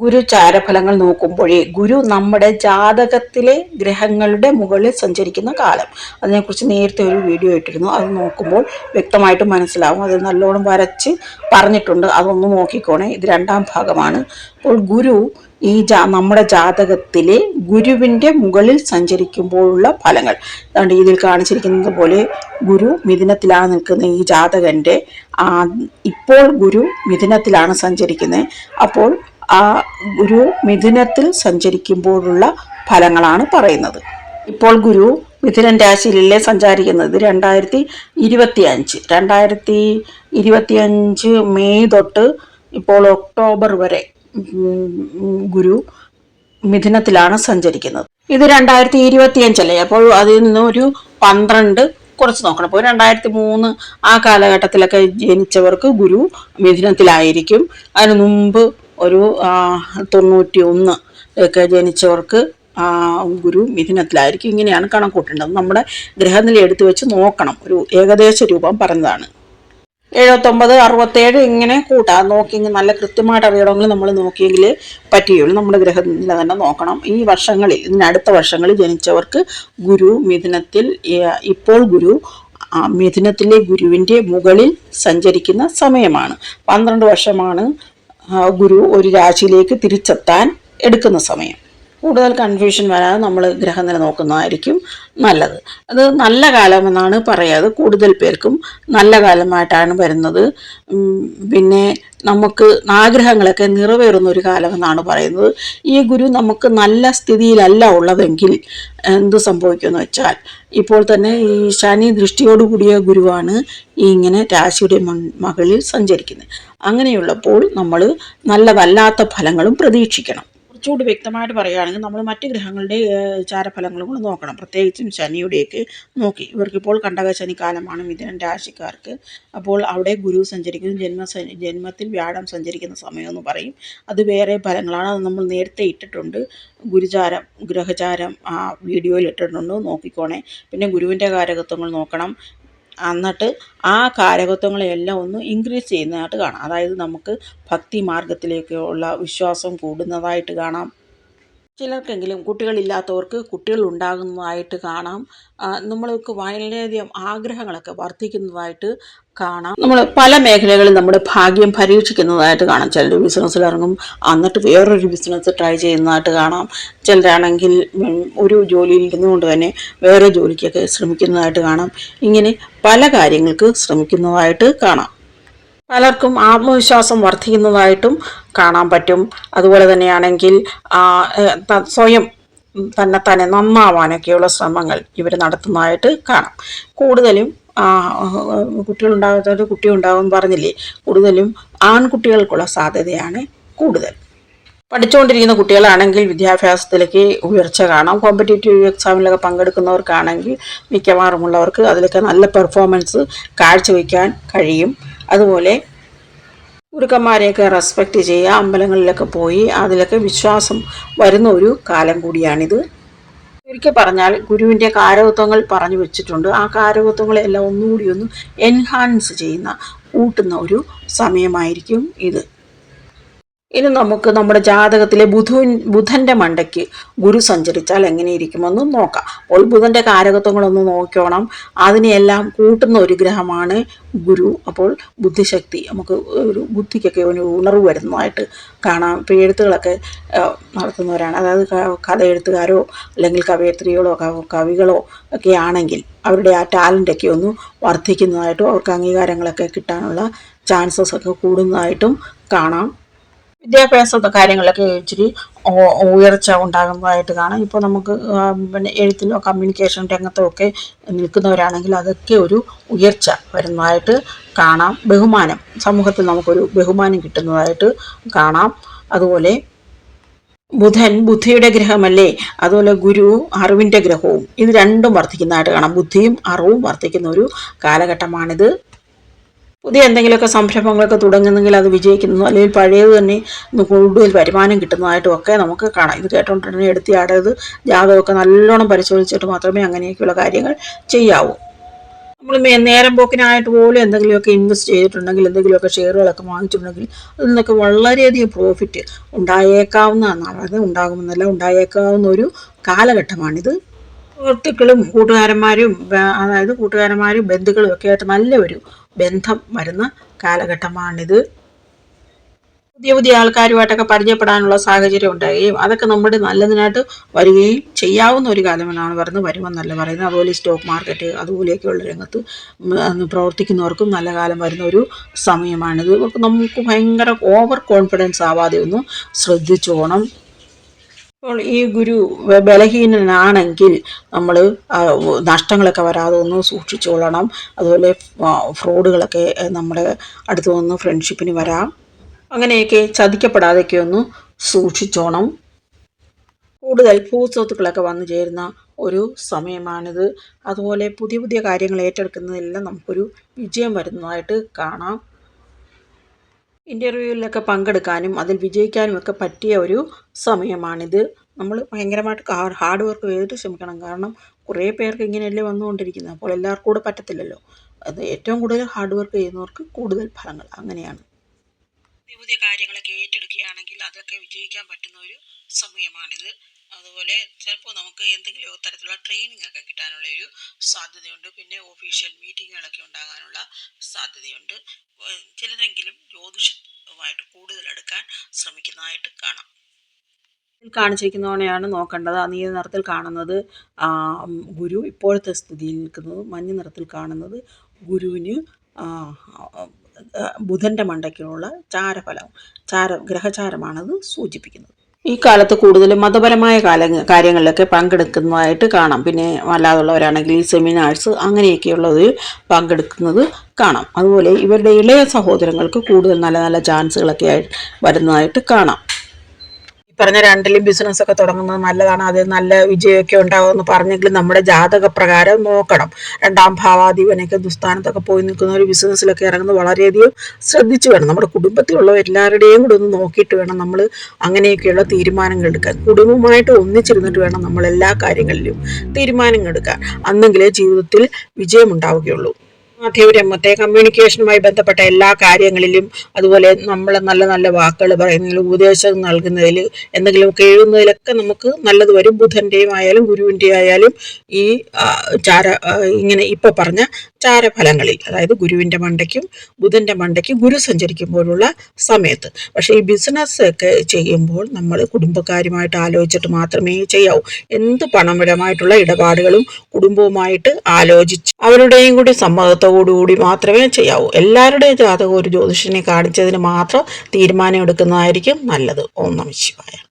ഗുരു ചാരഫലങ്ങൾ നോക്കുമ്പോഴേ ഗുരു നമ്മുടെ ജാതകത്തിലെ ഗ്രഹങ്ങളുടെ മുകളിൽ സഞ്ചരിക്കുന്ന കാലം. അതിനെക്കുറിച്ച് നേരത്തെ ഒരു വീഡിയോ ഇട്ടിരുന്നു. അത് നോക്കുമ്പോൾ വ്യക്തമായിട്ട് മനസ്സിലാവും. അത് നല്ലോണം വരച്ച് പറഞ്ഞിട്ടുണ്ട്. അതൊന്ന് നോക്കിക്കോണേ. ഇത് രണ്ടാം ഭാഗമാണ്. അപ്പോൾ ഗുരു ഈ ജാ നമ്മുടെ ജാതകത്തിലെ ഗുരുവിന്റെ മുകളിൽ സഞ്ചരിക്കുമ്പോഴുള്ള ഫലങ്ങൾ. അതുകൊണ്ട് ഇതിൽ കാണിച്ചിരിക്കുന്നത് പോലെ ഗുരു മിഥുനത്തിലാണ് നിൽക്കുന്ന ഈ ജാതകന്റെ ഇപ്പോൾ ഗുരു മിഥുനത്തിലാണ് സഞ്ചരിക്കുന്നത്. അപ്പോൾ ആ ഗുരു മിഥുനത്തിൽ സഞ്ചരിക്കുമ്പോഴുള്ള ഫലങ്ങളാണ് പറയുന്നത്. ഇപ്പോൾ ഗുരു മിഥുനൻ രാശിയിലല്ലേ സഞ്ചാരിക്കുന്നത്? രണ്ടായിരത്തി ഇരുപത്തി അഞ്ച് രണ്ടായിരത്തി ഇരുപത്തി അഞ്ച് മെയ് തൊട്ട് ഇപ്പോൾ ഒക്ടോബർ വരെ ഗുരു മിഥുനത്തിലാണ് സഞ്ചരിക്കുന്നത്. ഇത് രണ്ടായിരത്തി ഇരുപത്തി അഞ്ചല്ലേ അപ്പോൾ അതിൽ നിന്ന് ഒരു പന്ത്രണ്ട് കുറച്ച് നോക്കണം. അപ്പോൾ രണ്ടായിരത്തി മൂന്ന് ആ കാലഘട്ടത്തിലൊക്കെ ജനിച്ചവർക്ക് ഗുരു മിഥുനത്തിലായിരിക്കും. അതിനു മുമ്പ് ഒരു തൊണ്ണൂറ്റി ഒന്ന് ഒക്കെ ജനിച്ചവർക്ക് ഗുരു മിഥുനത്തിലായിരിക്കും. ഇങ്ങനെയാണ് കണക്കൂട്ടേണ്ടത്. നമ്മുടെ ഗ്രഹനില എടുത്തു വെച്ച് നോക്കണം. ഒരു ഏകദേശ രൂപം പറഞ്ഞതാണ്. എഴുപത്തൊമ്പത് അറുപത്തേഴ് ഇങ്ങനെ കൂട്ടാം. നോക്കി നല്ല കൃത്യമായിട്ട് അറിയണമെങ്കിൽ നമ്മൾ നോക്കിയെങ്കിൽ പറ്റുകയുള്ളൂ നമ്മുടെ ഗ്രഹനില തന്നെ നോക്കണം. ഈ വർഷങ്ങളിൽ ഇതിനടുത്ത വർഷങ്ങളിൽ ജനിച്ചവർക്ക് ഗുരു മിഥുനത്തിൽ ഇപ്പോൾ ഗുരു മിഥുനത്തിലെ ഗുരുവിന്റെ മുകളിൽ സഞ്ചരിക്കുന്ന സമയമാണ്. പന്ത്രണ്ട് വർഷമാണ് ഗുരു ഒരു രാശിയിലേക്ക് തിരിച്ചെത്താൻ എടുക്കുന്ന സമയം. കൂടുതൽ കൺഫ്യൂഷൻ വരാതെ നമ്മൾ ഗ്രഹനില നോക്കുന്നതായിരിക്കും നല്ലത്. അത് നല്ല കാലമെന്നാണ് പറയാത് കൂടുതൽ പേർക്കും നല്ല കാലമായിട്ടാണ് വരുന്നത്. പിന്നെ നമുക്ക് ആഗ്രഹങ്ങളൊക്കെ നിറവേറുന്ന ഒരു കാലമെന്നാണ് പറയുന്നത്. ഈ ഗുരു നമുക്ക് നല്ല സ്ഥിതിയിലല്ല ഉള്ളതെങ്കിൽ എന്ത് സംഭവിക്കുമെന്ന് വെച്ചാൽ ഇപ്പോൾ തന്നെ ഈ ശനി ദൃഷ്ടിയോടുകൂടിയ ഗുരുവാണ് ഈ ഇങ്ങനെ രാശിയുടെ മകളിൽ സഞ്ചരിക്കുന്നത്. അങ്ങനെയുള്ളപ്പോൾ നമ്മൾ നല്ലതല്ലാത്ത ഫലങ്ങളും പ്രതീക്ഷിക്കണം. കുറച്ചുകൂടി വ്യക്തമായിട്ട് പറയുകയാണെങ്കിൽ നമ്മൾ മറ്റ് ഗ്രഹങ്ങളുടെ ചാരഫലങ്ങളും കൂടെ നോക്കണം. പ്രത്യേകിച്ചും ശനിയുടെയൊക്കെ നോക്കി. ഇവർക്കിപ്പോൾ കണ്ടക ശനി കാലമാണ് മിഥുനൻ രാശിക്കാർക്ക്. അപ്പോൾ അവിടെ ഗുരു സഞ്ചരിക്കുന്നു. ജന്മ ജന്മത്തിൽ വ്യാഴം സഞ്ചരിക്കുന്ന സമയമെന്ന് പറയും. അത് വേറെ ഫലങ്ങളാണ്. അത് നമ്മൾ നേരത്തെ ഇട്ടിട്ടുണ്ട്. ഗുരുചാരം ഗ്രഹചാരം ആ വീഡിയോയിൽ ഇട്ടിട്ടുണ്ട്. നോക്കിക്കോണേ. പിന്നെ ഗുരുവിന്റെ കാരകത്വങ്ങൾ നോക്കണം. എന്നിട്ട് ആ കാരകത്വങ്ങളെയെല്ലാം ഒന്ന് ഇൻക്രീസ് ചെയ്യുന്നതായിട്ട് കാണാം. അതായത് നമുക്ക് ഭക്തി മാർഗത്തിലേക്കുള്ള വിശ്വാസം കൂടുന്നതായിട്ട് കാണാം. ചിലർക്കെങ്കിലും കുട്ടികളില്ലാത്തവർക്ക് കുട്ടികൾ ഉണ്ടാകുന്നതായിട്ട് കാണാം നമ്മൾക്ക് വളരെയധികം ആഗ്രഹങ്ങളൊക്കെ വർദ്ധിക്കുന്നതായിട്ട് കാണാം. നമ്മൾ പല മേഖലകളിൽ നമ്മുടെ ഭാഗ്യം പരീക്ഷിക്കുന്നതായിട്ട് കാണാം. ചിലർ ബിസിനസ്സിൽ ഇറങ്ങും എന്നിട്ട് വേറൊരു ബിസിനസ് ട്രൈ ചെയ്യുന്നതായിട്ട് കാണാം. ചിലരാണെങ്കിൽ ഒരു ജോലിയിൽ ഇരുന്നുകൊണ്ട് തന്നെ വേറെ ജോലിക്കൊക്കെ ശ്രമിക്കുന്നതായിട്ട് കാണാം. ഇങ്ങനെ പല കാര്യങ്ങൾക്ക് ശ്രമിക്കുന്നതായിട്ട് കാണാം. പലർക്കും ആത്മവിശ്വാസം വർദ്ധിക്കുന്നതായിട്ടും കാണാൻ പറ്റും. അതുപോലെ തന്നെയാണെങ്കിൽ സ്വയം തന്നെ തന്നെ നന്നാവാനൊക്കെയുള്ള ശ്രമങ്ങൾ ഇവർ നടത്തുന്നതായിട്ട് കാണാം. കൂടുതലും കുട്ടികളുണ്ടാകാത്തവർ കുട്ടി ഉണ്ടാകും പറഞ്ഞില്ലേ? കൂടുതലും ആൺകുട്ടികൾക്കുള്ള സാധ്യതയാണ് കൂടുതൽ. പഠിച്ചുകൊണ്ടിരിക്കുന്ന കുട്ടികളാണെങ്കിൽ വിദ്യാഭ്യാസത്തിലേക്ക് ഉയർച്ച കാണാം. കോമ്പറ്റേറ്റീവ് എക്സാമിലൊക്കെ പങ്കെടുക്കുന്നവർക്കാണെങ്കിൽ മിക്കവാറും ഉള്ളവർക്ക് അതിലൊക്കെ നല്ല പെർഫോമൻസ് കാഴ്ചവെക്കാൻ കഴിയും. അതുപോലെ ഗുരുക്കന്മാരെയൊക്കെ റെസ്പെക്റ്റ് ചെയ്യുക അമ്പലങ്ങളിലൊക്കെ പോയി അതിലൊക്കെ വിശ്വാസം വരുന്ന ഒരു കാലം കൂടിയാണിത്. ഒരിക്കൽ പറഞ്ഞാൽ ഗുരുവിന്റെ കാരകത്വങ്ങൾ പറഞ്ഞു വെച്ചിട്ടുണ്ട്. ആ കാരകത്വങ്ങളെല്ലാം ഒന്നുകൂടി ഒന്ന് എൻഹാൻസ് ചെയ്യുന്ന കൂട്ടുന്ന ഒരു സമയമായിരിക്കും ഇത്. ഇനി നമുക്ക് നമ്മുടെ ജാതകത്തിലെ ബുധു ബുധന്റെ മണ്ടയ്ക്ക് ഗുരു സഞ്ചരിച്ചാൽ എങ്ങനെ ഇരിക്കുമെന്ന് നോക്കാം. അപ്പോൾ ബുധന്റെ കാരകത്വങ്ങളൊന്ന് നോക്കണം അതിനെയെല്ലാം കൂട്ടുന്ന ഒരു ഗ്രഹമാണ് ഗുരു. അപ്പോൾ ബുദ്ധിശക്തി നമുക്ക് ഒരു ബുദ്ധിക്കൊക്കെ ഒരു ഉണർവ് വരുന്നതായിട്ട് കാണാം. ഇപ്പോൾ എഴുത്തുകളൊക്കെ നടത്തുന്നവരാണ്. അതായത് കഥ എഴുത്തുകാരോ അല്ലെങ്കിൽ കവയത്രികളോ കവികളോ ഒക്കെ ആണെങ്കിൽ അവരുടെ ആ ടാലന്റൊക്കെ ഒന്ന് വർദ്ധിക്കുന്നതായിട്ടും അവർക്ക് അംഗീകാരങ്ങളൊക്കെ കിട്ടാനുള്ള ചാൻസസ് ഒക്കെ കൂടുന്നതായിട്ടും കാണാം. വിദ്യാഭ്യാസ കാര്യങ്ങളൊക്കെ ഇച്ചിരി ഉയർച്ച ഉണ്ടാകുന്നതായിട്ട് കാണാം. ഇപ്പോൾ നമുക്ക് പിന്നെ എഴുത്തിലോ കമ്മ്യൂണിക്കേഷൻ രംഗത്തോ ഒക്കെ നിൽക്കുന്നവരാണെങ്കിൽ അതൊക്കെ ഒരു ഉയർച്ച വരുന്നതായിട്ട് കാണാം. ബഹുമാനം സമൂഹത്തിൽ നമുക്കൊരു ബഹുമാനം കിട്ടുന്നതായിട്ട് കാണാം. അതുപോലെ ബുധൻ ബുദ്ധിയുടെ ഗ്രഹമല്ലേ? അതുപോലെ ഗുരു അറിവിന്റെ ഗ്രഹവും. ഇത് രണ്ടും വർദ്ധിക്കുന്നതായിട്ട് കാണാം. ബുദ്ധിയും അറിവും വർദ്ധിക്കുന്ന ഒരു കാലഘട്ടമാണിത്. പുതിയ എന്തെങ്കിലുമൊക്കെ സംരംഭങ്ങളൊക്കെ തുടങ്ങുന്നെങ്കിൽ അത് വിജയിക്കുന്നു അല്ലെങ്കിൽ പഴയത് തന്നെ കൂടുതൽ വരുമാനം കിട്ടുന്നതായിട്ടും ഒക്കെ നമുക്ക് കാണാം. ഇത് കേട്ടോണ്ടിരുന്ന എടുത്തിയാടത് ജാതകമൊക്കെ നല്ലോണം പരിശോധിച്ചിട്ട് മാത്രമേ അങ്ങനെയൊക്കെയുള്ള കാര്യങ്ങൾ ചെയ്യാവൂ. നമ്മൾ നേരം പോക്കിനായിട്ട് പോലും എന്തെങ്കിലുമൊക്കെ ഇൻവെസ്റ്റ് ചെയ്തിട്ടുണ്ടെങ്കിൽ എന്തെങ്കിലുമൊക്കെ ഷെയറുകളൊക്കെ വാങ്ങിച്ചിട്ടുണ്ടെങ്കിൽ അതിൽ നിന്നൊക്കെ വളരെയധികം പ്രോഫിറ്റ് ഉണ്ടായേക്കാവുന്നതാണ്. അത് ഉണ്ടാകുമെന്നല്ല ഉണ്ടായേക്കാവുന്ന ഒരു കാലഘട്ടമാണിത്. സുഹൃത്തുക്കളും കൂട്ടുകാരന്മാരും അതായത് കൂട്ടുകാരന്മാരും ബന്ധുക്കളും ഒക്കെ ആയിട്ട് നല്ല ഒരു ബന്ധം വരുന്ന കാലഘട്ടമാണിത്. പുതിയ പുതിയ ആൾക്കാരുമായിട്ടൊക്കെ പരിചയപ്പെടാനുള്ള സാഹചര്യം ഉണ്ടാകുകയും അതൊക്കെ നമ്മുടെ നല്ലതിനായിട്ട് വരികയും ചെയ്യാവുന്ന ഒരു കാലമെന്നാണ് പറയുന്നത് വരുമെന്നല്ല പറയുന്നത്. അതുപോലെ സ്റ്റോക്ക് മാർക്കറ്റ് അതുപോലെയൊക്കെയുള്ള രംഗത്ത് പ്രവർത്തിക്കുന്നവർക്കും നല്ല കാലം വരുന്ന ഒരു സമയമാണിത്. നമുക്ക് ഭയങ്കര ഓവർ കോൺഫിഡൻസ് ആവാതെ ഒന്ന് ശ്രദ്ധിച്ചോണം. ഇപ്പോൾ ഈ ഗുരു ബലഹീനനാണെങ്കിൽ നമ്മൾ നഷ്ടങ്ങളൊക്കെ വരാതെ ഒന്ന് സൂക്ഷിച്ചുകൊള്ളണം അതുപോലെ ഫ്രോഡുകളൊക്കെ നമ്മുടെ അടുത്ത് വന്ന് ഫ്രണ്ട്ഷിപ്പിന് വരാം. അങ്ങനെയൊക്കെ ചതിക്കപ്പെടാതെയൊക്കെ ഒന്ന് സൂക്ഷിച്ചോണം. കൂടുതൽ ഭൂസ്വത്തുക്കളൊക്കെ വന്നു ചേരുന്ന ഒരു സമയമാണിത്. അതുപോലെ പുതിയ പുതിയ കാര്യങ്ങൾ ഏറ്റെടുക്കുന്നതെല്ലാം നമുക്കൊരു വിജയം വരുന്നതായിട്ട് കാണാം. ഇന്റർവ്യൂവിലൊക്കെ പങ്കെടുക്കാനും അതിൽ വിജയിക്കാനും ഒക്കെ പറ്റിയ ഒരു സമയമാണിത്. നമ്മൾ ഭയങ്കരമായിട്ട് ഹാർഡ് വർക്ക് ചെയ്തിട്ട് ശ്രമിക്കണം. കാരണം കുറേ പേർക്ക് ഇങ്ങനെയല്ലേ വന്നുകൊണ്ടിരിക്കുന്നത്. അപ്പോൾ എല്ലാവർക്കും കൂടെ പറ്റത്തില്ലല്ലോ. അത് ഏറ്റവും കൂടുതൽ ഹാർഡ് വർക്ക് ചെയ്യുന്നവർക്ക് കൂടുതൽ ഫലങ്ങൾ അങ്ങനെയാണ്. പുതിയ പുതിയ കാര്യങ്ങളൊക്കെ ഏറ്റെടുക്കുകയാണെങ്കിൽ അതൊക്കെ വിജയിക്കാൻ പറ്റുന്ന ഒരു സമയമാണിത്. അതുപോലെ ചിലപ്പോൾ നമുക്ക് എന്തെങ്കിലും തരത്തിലുള്ള ട്രെയിനിങ് ഒക്കെ കിട്ടാനുള്ള ഒരു സാധ്യതയുണ്ട്. പിന്നെ ഒഫീഷ്യൽ മീറ്റിങ്ങുകളൊക്കെ ഉണ്ടാകാനുള്ള സാധ്യതയുണ്ട്. ചിലരെങ്കിലും ജ്യോതിഷവുമായിട്ട് കൂടുതൽ എടുക്കാൻ ശ്രമിക്കുന്നതായിട്ട് കാണാം. കാണിച്ചിരിക്കുന്നവനെയാണ് നോക്കേണ്ടത്. ആ നീല നിറത്തിൽ കാണുന്നത് ഗുരു. ഇപ്പോഴത്തെ സ്ഥിതിയിൽ നിൽക്കുന്നത് മഞ്ഞ നിറത്തിൽ കാണുന്നത് ഗുരുവിന് ബുധന്റെ മണ്ടയ്ക്കുള്ള ചാരഫലം ചാര ഗ്രഹചാരമാണത് സൂചിപ്പിക്കുന്നത്. ഈ കാലത്ത് കൂടുതലും മതപരമായ കാല കാര്യങ്ങളിലൊക്കെ പങ്കെടുക്കുന്നതായിട്ട് കാണാം. പിന്നെ അല്ലാതുള്ളവരാണെങ്കിൽ ഈ സെമിനാഴ്സ് അങ്ങനെയൊക്കെയുള്ളത് പങ്കെടുക്കുന്നത് കാണാം. അതുപോലെ ഇവരുടെ ഇളയ സഹോദരങ്ങൾക്ക് കൂടുതൽ നല്ല നല്ല ചാൻസുകളൊക്കെ ആയി വരുന്നതായിട്ട് കാണാം. പറഞ്ഞ രണ്ടിലും ബിസിനസ് ഒക്കെ തുടങ്ങുന്നത് നല്ലതാണ്. അത് നല്ല വിജയമൊക്കെ ഉണ്ടാകുമെന്ന് പറഞ്ഞെങ്കിലും നമ്മുടെ ജാതക പ്രകാരം നോക്കണം. രണ്ടാം ഭാവാധിപനൊക്കെ ദുസ്ഥാനത്തൊക്കെ പോയി നിൽക്കുന്ന ഒരു ബിസിനസ്സിലൊക്കെ ഇറങ്ങുന്നത് വളരെയധികം ശ്രദ്ധിച്ചു വേണം. നമ്മുടെ കുടുംബത്തിലുള്ള എല്ലാവരുടെയും കൂടെ ഒന്ന് നോക്കിയിട്ട് വേണം നമ്മൾ അങ്ങനെയൊക്കെയുള്ള തീരുമാനങ്ങൾ എടുക്കാൻ. കുടുംബമായിട്ട് ഒന്നിച്ചിരുന്നിട്ട് വേണം നമ്മൾ എല്ലാ കാര്യങ്ങളിലും തീരുമാനങ്ങൾ എടുക്കാൻ. അന്നെങ്കിലേ ജീവിതത്തിൽ വിജയമുണ്ടാവുകയുള്ളൂ. മാധ്യമരംഗത്തെ കമ്മ്യൂണിക്കേഷനുമായി ബന്ധപ്പെട്ട എല്ലാ കാര്യങ്ങളിലും അതുപോലെ നമ്മൾ നല്ല നല്ല വാക്കുകൾ പറയുന്നതിലും ഉപദേശം നൽകുന്നതിൽ എന്തെങ്കിലുമൊക്കെ എഴുതുന്നതിലൊക്കെ നമുക്ക് നല്ലത് വരും. ബുധന്റെയും ആയാലും ഗുരുവിന്റെയും ആയാലും ഈ ചാര ഇങ്ങനെ ഇപ്പോൾ പറഞ്ഞ ചാരഫലങ്ങളിൽ അതായത് ഗുരുവിന്റെ മണ്ടയ്ക്കും ബുധന്റെ മണ്ടയ്ക്കും ഗുരു സഞ്ചരിക്കുമ്പോഴുള്ള സമയത്ത്. പക്ഷേ ഈ ബിസിനസ് ഒക്കെ ചെയ്യുമ്പോൾ നമ്മൾ കുടുംബക്കാരുമായിട്ട് ആലോചിച്ചിട്ട് മാത്രമേ ചെയ്യാവൂ. എന്ത് പണപരമായിട്ടുള്ള ഇടപാടുകളും കുടുംബവുമായിട്ട് ആലോചിച്ച് അവരുടെയും കൂടി സമ്മതത്തോടുകൂടി മാത്രമേ ചെയ്യാവൂ. എല്ലാവരുടെയും ജാതകം ഒരു ജ്യോതിഷനെ കാണിച്ചതിന് മാത്രം തീരുമാനം എടുക്കുന്നതായിരിക്കും നല്ലത്. ഓം നമ ശിവായ.